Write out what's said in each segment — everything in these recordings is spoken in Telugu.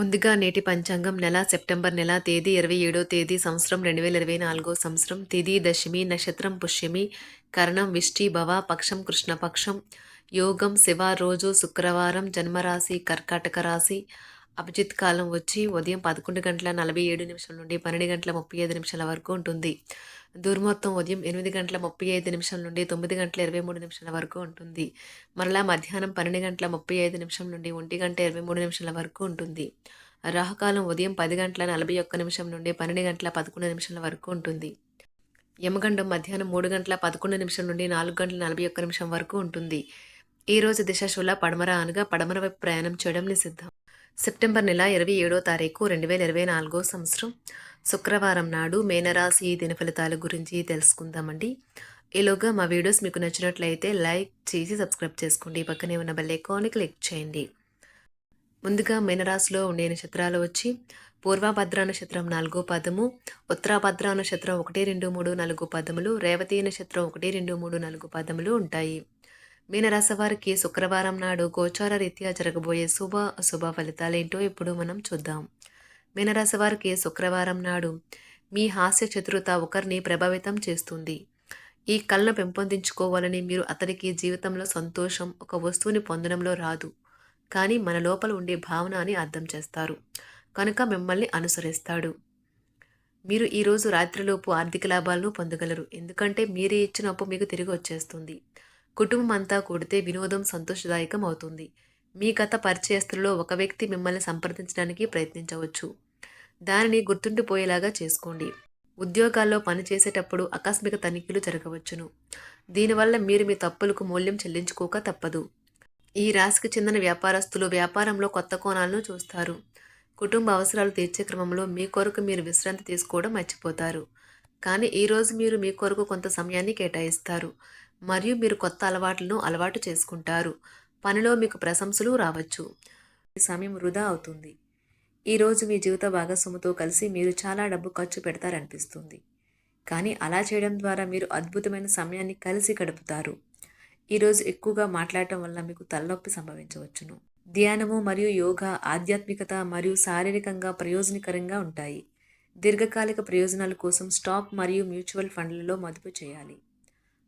ముందుగా నేటి పంచాంగం నెల సెప్టెంబర్ నెల తేదీ ఇరవై ఏడో తేదీ సంవత్సరం రెండు వేల ఇరవై నాలుగో సంవత్సరం. తిది దశమి నక్షత్రం పుష్యమి కరణం విష్టి భవ పక్షం కృష్ణపక్షం యోగం శివ రోజు శుక్రవారం జన్మరాశి కర్కాటక రాశి అభిజిత్ కాలం వచ్చి ఉదయం పదకొండు గంటల నలభై ఏడు నిమిషం నుండి పన్నెండు గంటల ముప్పై ఐదు నిమిషాల వరకు ఉంటుంది. దుర్మొత్తం ఉదయం ఎనిమిది గంటల ముప్పై ఐదు నిమిషం నుండి తొమ్మిది గంటల ఇరవై మూడు నిమిషాల వరకు ఉంటుంది. మరలా మధ్యాహ్నం పన్నెండు గంటల ముప్పై ఐదు నిమిషం నుండి ఒంటి గంట ఇరవై మూడు నిమిషాల వరకు ఉంటుంది. రాహుకాలం ఉదయం పది గంటల నలభై ఒక్క నిమిషం నుండి పన్నెండు గంటల పదకొండు నిమిషాల వరకు ఉంటుంది. యమగండం మధ్యాహ్నం మూడు గంటల పదకొండు నిమిషం నుండి నాలుగు గంటల నలభై ఒక్క నిమిషం వరకు ఉంటుంది. ఈ రోజు దిశ శూల పడమర అనగా పడమర వైపు ప్రయాణం చేయడం నిషిద్ధం. సెప్టెంబర్ నెల ఇరవై ఏడో తారీఖు రెండు వేల ఇరవై నాలుగో సంవత్సరం. శుక్రవారం నాడు మేనరాశి దిన ఫలితాల గురించి తెలుసుకుందామండి. ఈలోగా మా వీడియోస్ మీకు నచ్చినట్లయితే లైక్ చేసి సబ్స్క్రైబ్ చేసుకోండి. పక్కనే ఉన్న బెల్ ఐకాన్ని క్లిక్ చేయండి. ముందుగా మేనరాశిలో ఉండే నక్షత్రాలు వచ్చి పూర్వభద్ర నక్షత్రం నాలుగో పదము ఉత్తరాభద్ర నక్షత్రం ఒకటి రెండు మూడు నాలుగు పదములు రేవతి నక్షత్రం ఒకటి రెండు మూడు నాలుగు పదములు ఉంటాయి. మీనరాశి వారికి శుక్రవారం నాడు గోచార రీత్యా జరగబోయే శుభ అశుభ ఫలితాలేంటో ఇప్పుడు మనం చూద్దాం. మీనరాశి వారికి శుక్రవారం నాడు మీ హాస్య చతురత ఒకరిని ప్రభావితం చేస్తుంది. ఈ కళను పెంపొందించుకోవాలని మీరు అతనికి జీవితంలో సంతోషం ఒక వస్తువుని పొందడంలో రాదు. కానీ మన లోపల ఉండే భావన అని అర్థం చేస్తారు. కనుక మిమ్మల్ని అనుసరిస్తాడు. మీరు ఈరోజు రాత్రిలోపు ఆర్థిక లాభాలను పొందగలరు. ఎందుకంటే మీరే ఇచ్చిన అప్పు మీకు తిరిగి వచ్చేస్తుంది. కుటుంబం అంతా కూడితే వినోదం సంతోషదాయకం అవుతుంది మీ గత పరిచయస్తులలో ఒక వ్యక్తి మిమ్మల్ని సంప్రదించడానికి ప్రయత్నించవచ్చు. దానిని గుర్తుండిపోయేలాగా చేసుకోండి. ఉద్యోగాల్లో పనిచేసేటప్పుడు ఆకస్మిక తనిఖీలు జరగవచ్చును. దీనివల్ల మీరు మీ తప్పులకు మూల్యం చెల్లించుకోక తప్పదు. ఈ రాశికి చెందిన వ్యాపారస్తులు వ్యాపారంలో కొత్త కోణాలను చూస్తారు. కుటుంబ అవసరాలు తీర్చే క్రమంలో మీ కొరకు మీరు విశ్రాంతి తీసుకోవడం మర్చిపోతారు. కానీ ఈరోజు మీరు మీ కొరకు కొంత సమయాన్ని కేటాయిస్తారు. మరియు మీరు కొత్త అలవాట్లను అలవాటు చేసుకుంటారు. పనిలో మీకు ప్రశంసలు రావచ్చు. ఈ సమయం వృధా అవుతుంది. ఈరోజు మీ జీవిత భాగస్వామితో కలిసి మీరు చాలా డబ్బు ఖర్చు పెడతారనిపిస్తుంది. కానీ అలా చేయడం ద్వారా మీరు అద్భుతమైన సమయాన్ని కలిసి గడుపుతారు. ఈరోజు ఎక్కువగా మాట్లాడటం వల్ల మీకు తలనొప్పి సంభవించవచ్చును. ధ్యానము మరియు యోగా ఆధ్యాత్మికత మరియు శారీరకంగా ప్రయోజనకరంగా ఉంటాయి. దీర్ఘకాలిక ప్రయోజనాల కోసం స్టాక్ మరియు మ్యూచువల్ ఫండ్లలో మదుపు చేయాలి.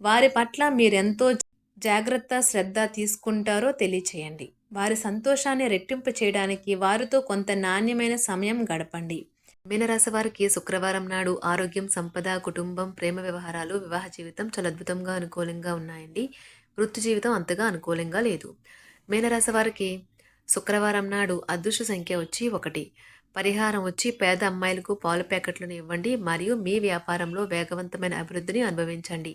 వారి పట్ల మీరెంతో జాగ్రత్త శ్రద్ధ తీసుకుంటారో తెలియచేయండి. వారి సంతోషాన్ని రెట్టింపు చేయడానికి వారితో కొంత నాణ్యమైన సమయం గడపండి. మీనరాశి వారికి శుక్రవారం నాడు ఆరోగ్యం సంపద కుటుంబం ప్రేమ వ్యవహారాలు వివాహ జీవితం చాలా అద్భుతంగా అనుకూలంగా ఉన్నాయండి. వృత్తి జీవితం అంతగా అనుకూలంగా లేదు. మీనరాశి వారికి శుక్రవారం నాడు అదృష్ట సంఖ్య వచ్చి ఒకటి. పరిహారం వచ్చి పేద అమ్మాయిలకు పాల ప్యాకెట్లను ఇవ్వండి మరియు మీ వ్యాపారంలో వేగవంతమైన అభివృద్ధిని అనుభవించండి.